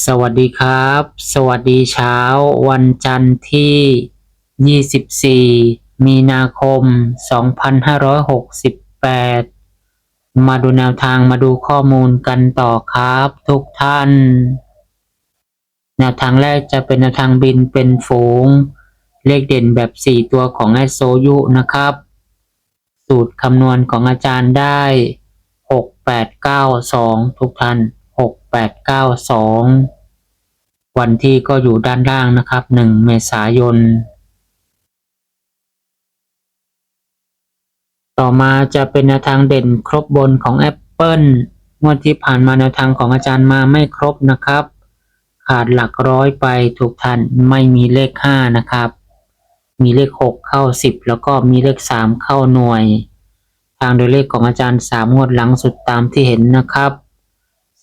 สวัสดีครับ สวัสดีเช้า วันจันทร์ที่ 24 มีนาคม 2568 มาดูแนวทางมาดูข้อมูลกันต่อครับทุกท่าน แนวทางแรกจะเป็นแนวทางบินเป็นฝูง เลขเด่นแบบ 4 ตัวของแอดโซยุนะครับ สูตรคำนวณของอาจารย์ได้ 6892 ทุกท่าน 6892 วันที่ก็อยู่ด้านล่างนะครับ 1 เมษายน ต่อมาจะเป็นแนวทางเด่นครบบนของ Apple งวดที่ผ่านมาแนวทางของอาจารย์มาไม่ครบนะครับ ขาดหลักร้อยไปทุกท่านไม่มีเลข 5 นะครับ มีเลข 6 เข้า 10 แล้วก็มีเลข 3 เข้าหน่วย ทางโดยเลขของอาจารย์ 3 งวดหลังสุดตามที่เห็นนะครับ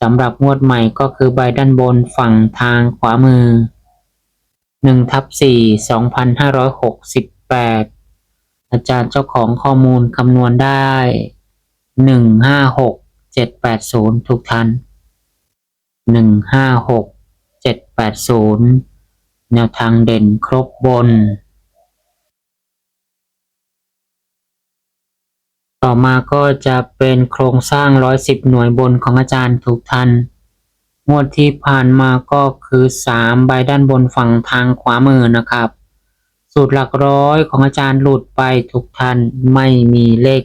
สำหรับงวดใหม่ก็คือใบด้านบนฝั่งทางขวามือ1ทับ4 2568 อาจารย์เจ้าของข้อมูลคำนวณได้ 156 780 ทุกท่าน 156 780 แนวทางเด่นครบบน ต่อมาก็จะเป็นโครงสร้าง 110 หน่วยบนของอาจารย์ทุกท่านงวดที่ผ่านมาก็คือ 3 ใบด้านบนฝั่งทางขวามือนะครับ สูตรหลักร้อยของอาจารย์หลุดไปทุกท่านไม่มีเลข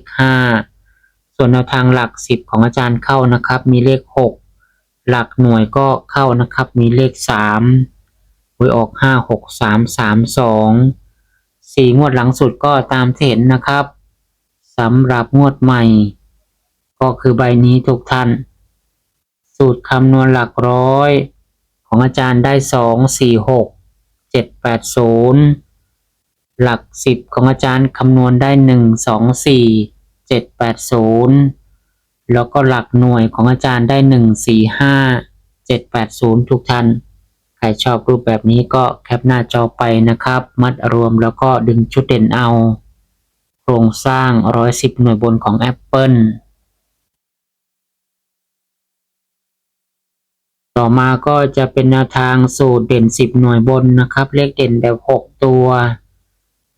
5 ส่วนแนวทางหลัก 10 ของอาจารย์เข้านะครับ มีเลข 6 หลักหน่วยก็เข้านะครับ มีเลข 3หวยออก 5 6 3 3 2 4 งวดหลังสุดก็ตามที่เห็นนะครับ สำหรับงวดใหม่ ก็คือใบนี้ทุกท่าน สูตรคำนวณหลักร้อย ของอาจารย์ได้สองสี่หกเจ็ดแปดศูนย์หลักสิบของอาจารย์คำนวณได้หนึ่งสองสี่เจ็ดแปดศูนย์แล้วก็หลักหน่วยของอาจารย์ได้หนึ่งสี่ห้าเจ็ดแปดศูนย์ทุกท่านใครชอบรูปแบบนี้ก็แคปหน้าจอไปนะครับ มัดรวมแล้วก็ดึงชุดเด่นเอา โครงสร้าง 110 หน่วยบนของ Apple ต่อมาก็จะเป็นแนวทางสูตรเด่น 10 หน่วยบนนะครับ เลขเด่นแบบ 6 ตัว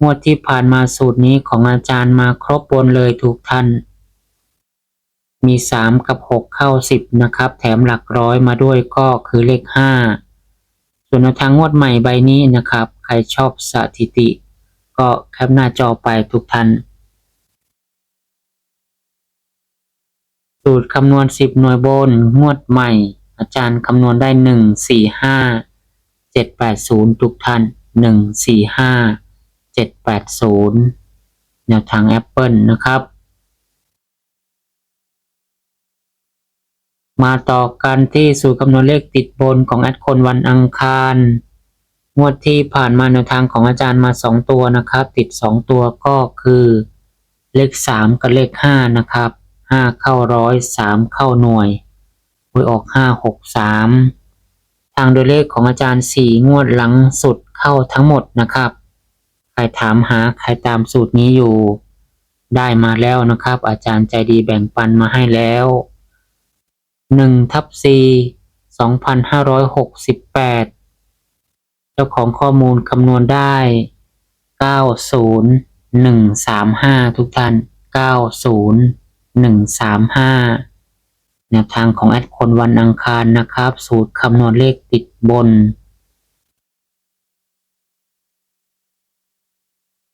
งวดที่ผ่านมาสูตรนี้ของอาจารย์มาครบบนเลยทุกท่าน มี 3 กับ 6 เข้า 10 นะครับ แถมหลักร้อยมาด้วยก็คือเลข 5 ส่วนแนวทางงวดใหม่ใบนี้นะครับ ใครชอบสถิติ ก็แคปหน้าจอไปทุกท่านสูตรคำนวณ 10 หน่วยบน งวดใหม่ อาจารย์คำนวณได้ 1 4 5 7 8 0 ทุกท่าน 1 4 5 7 8 0 แนวทาง Apple นะครับ มาต่อกันที่สูตรคำนวณเลขติดบนของแอดคนวันอังคาร งวดที่ผ่านมาแนวทางของอาจารย์มา 2 ตัวนะครับ ติด 2 ตัวก็คือเลข 3 กับเลข 5 นะครับ 5 เข้าร้อย 3 เข้าหน่วยหวยออก 5 6 3 ทางโดยเลขของอาจารย์ 4 งวดหลังสุดเข้าทั้งหมดนะครับ ใครถามหาใครตามสูตรนี้อยู่ ได้มาแล้วนะครับ อาจารย์ใจดีแบ่งปันมาให้แล้ว1ทับ4 2568 เจ้าของข้อมูลคำนวณได้ 90135 ทุกท่าน 90135 แนวทางของแอดคนวันอังคารนะครับ สูตรคำนวณเลขติดบน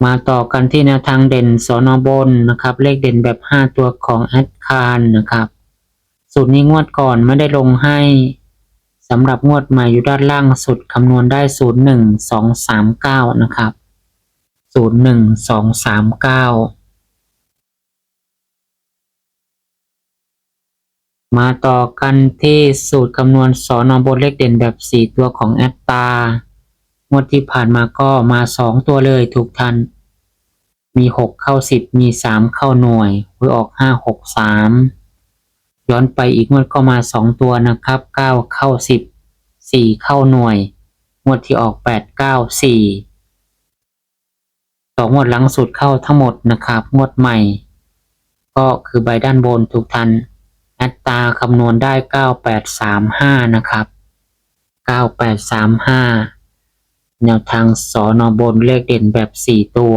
มาต่อกันที่แนวทางเด่นสอนอบนนะครับ เลขเด่นแบบ 5 ตัวของแอดคารนะครับ สูตรนี้งวดก่อนไม่ได้ลงให้ สำหรับงวดใหม่อยู่ด้านล่างสุดคำนวณได้ 01239 นะครับ 01239 มาต่อกันที่สูตรคำนวณสอนอบนเลขเด่นแบบ 4 ตัวของแอตตางวดที่ผ่านมาก็มา 2 ตัวเลยทุกท่านมี 6 เข้า 10 มี 3 เข้าหน่วยหวยออก 5 6 3 ย้อนไปอีกงวดก็มา2ตัวนะครับ9เข้า10 4เข้าหน่วย งวดที่ออก8 9 4สองงวดหลังสุดเข้าทั้งหมดนะครับ งวดใหม่ ก็คือใบด้านบนทุกท่านอัตราคำนวณได้9835นะครับ9835แนวทางสอนอบนเลขเด่นแบบ4ตัว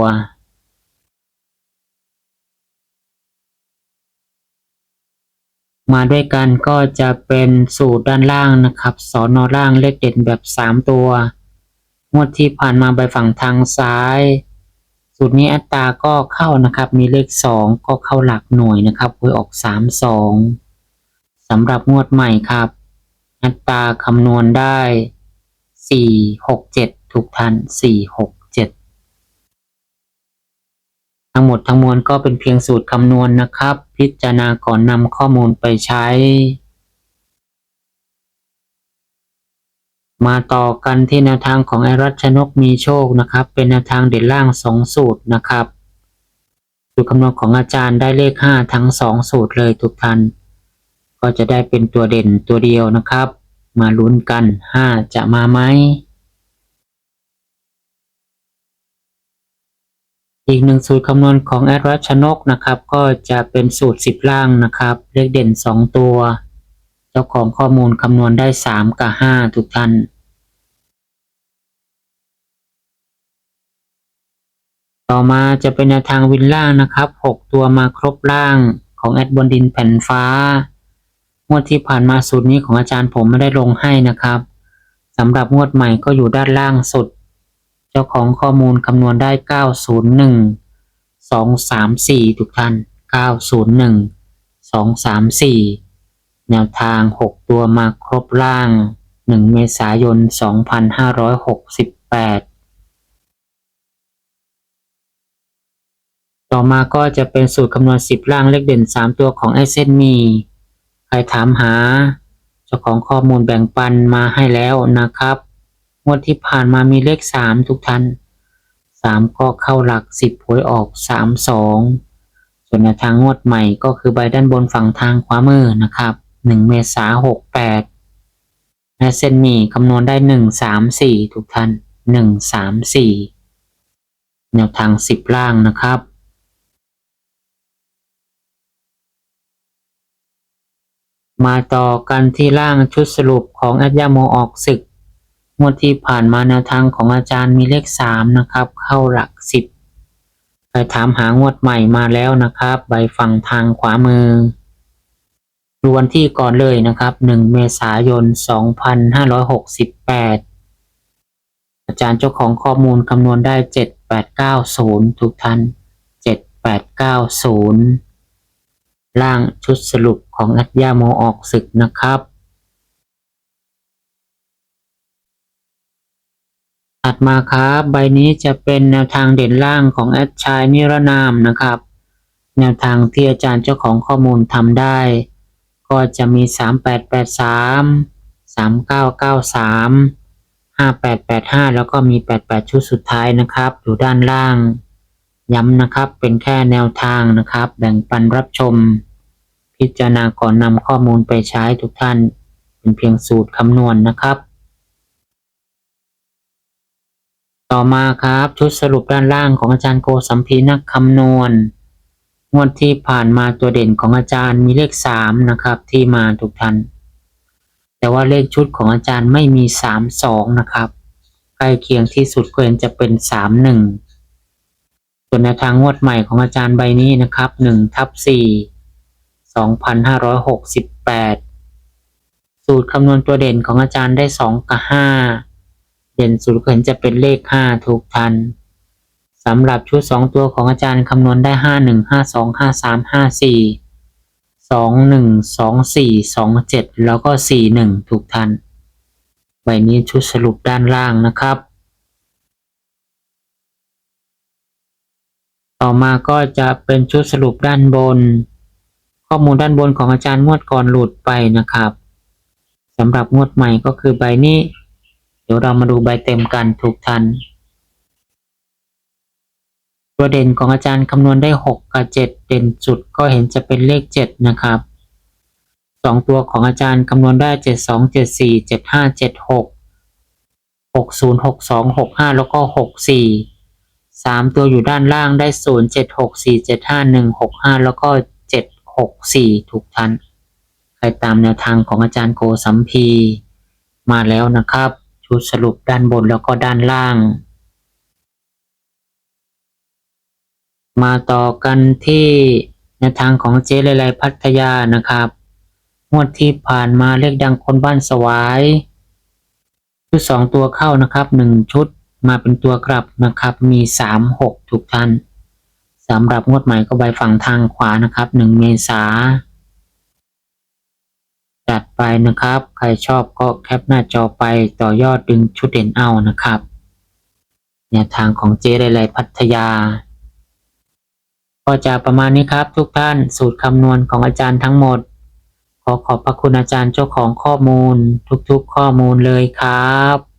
มาด้วยกันก็จะเป็นสูตรด้านล่างนะครับสอนอล่างเลขเด่นแบบ 3 ตัว งวดที่ผ่านมาใบฝั่งทางซ้าย สูตรนี้อัตราก็เข้านะครับ มีเลข 2 ก็เข้าหลักหน่วยนะครับหวยออก 3 2สำหรับงวดใหม่ครับ อัตราคำนวณได้ 4 6 7 ทุกท่าน4 6 ทั้งหมดทั้งมวลก็เป็นเพียงสูตรคำนวณนะครับ พิจารณาก่อนนำข้อมูลไปใช้ มาต่อกันที่แนวทางของไอรัชนกมีโชคนะครับ เป็นแนวทางเด่นล่างสองสูตรนะครับสูตรคำนวณของอาจารย์ได้เลขห้าทั้งสองสูตรเลยทุกท่านก็จะได้เป็นตัวเด่นตัวเดียวนะครับ มาลุ้นกันห้าจะมาไหม อีกหนึ่งสูตรคำนวณของแอดรัชนกนะครับ ก็จะเป็นสูตร 10 ล่างนะครับ เลขเด่น 2 ตัว เจ้าของข้อมูลคำนวณได้ 3 กับ 5 ทุกท่านต่อมาจะเป็นแนวทางวินล่างนะครับ 6 ตัวมาครบล่างของแอดบนดินแผ่นฟ้างวดที่ผ่านมาสูตรนี้ของอาจารย์ผมไม่ได้ลงให้นะครับสำหรับงวดใหม่ก็อยู่ด้านล่างสุด จ้าของข้อมูลคำนวณได้ 901 234 ทุกท่าน 901 234 แนวทาง 6 ตัวมาครบล่าง 1 เมษายน 2568ต่อมาก็จะเป็นสูตรคำนวณ 10 ล่างเลขเด่น 3 ตัวของไอเซนมี ใครถามหา เจ้าของข้อมูลแบ่งปันมาให้แล้วนะครับ งวดที่ผ่านมามีเลข3ทุกท่าน3ก็เข้าหลัก10หวยออก3 2ส่วนแนวทางงวดใหม่ก็คือใบด้านบนฝั่งทางขวามือนะครับ1เมษา68แปดและเส้นหมี่คำนวณได้1 3 4ทุกท่าน1 3 4แนวทาง10ล่างนะครับมาต่อกันที่ล่างชุดสรุปของแอดยาโมออกศึก งวดที่ผ่านมาแนวทางของอาจารย์มีเลขสามนะครับ เข้าหลักสิบไปถามหางวดใหม่มาแล้วนะครับใบฝั่งทางขวามือดูวันที่ก่อนเลยนะครับหนึ่งเมษายนสองพันห้าร้อยหกสิบแปดอาจารย์เจ้าของข้อมูลคำนวณได้เจ็ดแปดเก้าศูนย์ทุกท่านเจ็ดแปดเก้าศูนย์ร่างชุดสรุปของอัจยาโมออกศึกนะครับ ถัดมาครับใบนี้จะเป็นแนวทางเด่นล่างของแอดชายนิรนามนะครับ แนวทางที่อาจารย์เจ้าของข้อมูลทำได้ ก็จะมี 3883 3993 5885 แล้วก็มี 88 ชุดสุดท้ายนะครับ อยู่ด้านล่าง ย้ำนะครับเป็นแค่แนวทางนะครับ แบ่งปันรับชม พิจารณาก่อนนำข้อมูลไปใช้ทุกท่าน เป็นเพียงสูตรคำนวณนะครับ ต่อมาครับ ชุดสรุปด้านล่างของอาจารย์โกสัมพีนักคำนวณงวดที่ผ่านมาตัวเด่นของอาจารย์มีเลขสามนะครับ ที่มาทุกท่านแต่ว่าเลขชุดของอาจารย์ไม่มีสามสองนะครับใกล้เคียงที่สุดควรจะเป็นสามหนึ่งส่วนแนวทางงวดใหม่ของอาจารย์ใบนี้นะครับหนึ่งทับสี่สองพันห้าร้อยหกสิบแปดสูตรคำนวณตัวเด่นของอาจารย์ได้สองกับห้า เด่นสุดควรจะเป็นเลขห้าทุกทันสำหรับชุดสองตัวของอาจารย์คำนวณได้ห้าหนึ่งห้าสองห้าสามห้าสี่สองหนึ่งสองสี่สองเจ็ดแล้วก็สี่หนึ่งทุกทันใบนี้ชุดสรุปด้านล่างนะครับ ต่อมาก็จะเป็นชุดสรุปด้านบน ข้อมูลด้านบนของอาจารย์งวดก่อนหลุดไปนะครับสำหรับงวดใหม่ก็คือใบนี้ เดี๋ยวเรามาดูใบเต็มกันทุกท่านตัวเด่นของอาจารย์คำนวณได้หกกับเจ็ดเด่นสุดก็เห็นจะเป็นเลขเจ็ดนะครับสองตัวของอาจารย์คำนวณได้เจ็ดสองเจ็ดสี่เจ็ดห้าเจ็ดหกหกศูนย์หกสองหกห้าแล้วก็หกสี่สามตัวอยู่ด้านล่างได้ศูนย์เจ็ดหกสี่เจ็ดห้าหนึ่งหกห้าแล้วก็เจ็ดหกสี่ทุกท่านใครตามแนวทางของอาจารย์โกสัมพีมาแล้วนะครับ ชุดสรุปด้านบนแล้วก็ด้านล่าง มาต่อกันที่แนทางของเจ๊เลไลพัทยานะครับงวดที่ผ่านมาเลขดังคนบ้านสวาย ชุดสองตัวเข้านะครับหนึ่งชุดมาเป็นตัวกลับนะครับมีสามหกทุกท่านสำหรับงวดใหม่ก็ใบฝั่งทางขวานะครับหนึ่งเมษา จัดไปนะครับ ใครชอบก็แคปหน้าจอไปต่อยอดดึงชุดเด่นเอานะครับแนวทางของเจไรไรพัทยา ก็จะประมาณนี้ครับทุกท่านสูตรคำนวณของอาจารย์ทั้งหมด ขอขอบพระคุณอาจารย์เจ้าของข้อมูลทุกๆข้อมูลเลยครับ